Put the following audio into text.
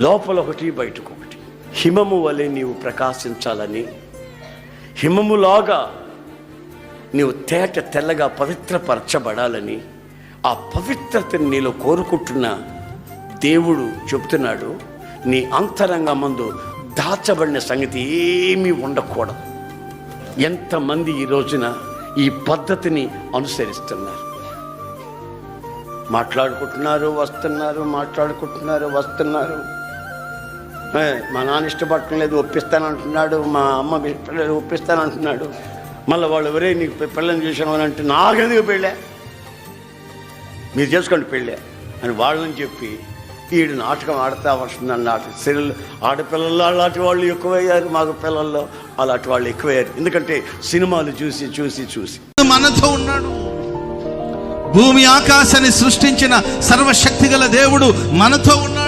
లోపల ఒకటి బయటకు ఒకటి. హిమము వలె నీవు ప్రకాశించాలని హిమములాగా నీవు తేట తెల్లగా పవిత్రపరచబడాలని ఆ పవిత్రతని నీలో కోరుకుంటున్న దేవుడు చెబుతున్నాడు. నీ అంతరంగ మందు దాచబడిన సంగతి ఏమీ ఉండకూడదు. ఎంతమంది ఈ రోజున ఈ పద్ధతిని అనుసరిస్తున్నారు? మాట్లాడుకుంటున్నారు వస్తున్నారు మాట్లాడుకుంటున్నారు వస్తున్నారు. మా నాన్న ఇష్టపడటం లేదు ఒప్పిస్తానంటున్నాడు. మా అమ్మ పిల్లలు ఒప్పిస్తానంటున్నాడు. మళ్ళీ వాళ్ళు ఎవరే నీకు పిల్లల్ని చూసాను అని అంటే నాకెందుకు పెళ్ళే? మీరు చేసుకోండి పెళ్ళే అని వాళ్ళని చెప్పి ఈడు నాటకం ఆడుతా వస్తుందని నాటకం సీరియల్ ఆడపిల్లల్లో అలాంటి వాళ్ళు ఎక్కువయ్యారు మాకు పిల్లల్లో అలాంటి వాళ్ళు ఎక్కువయ్యారు. ఎందుకంటే సినిమాలు చూసి చూసి చూసి. మనతో ఉన్నాడు. భూమి ఆకాశాన్ని సృష్టించిన సర్వశక్తి గల దేవుడు మనతో ఉన్నాడు.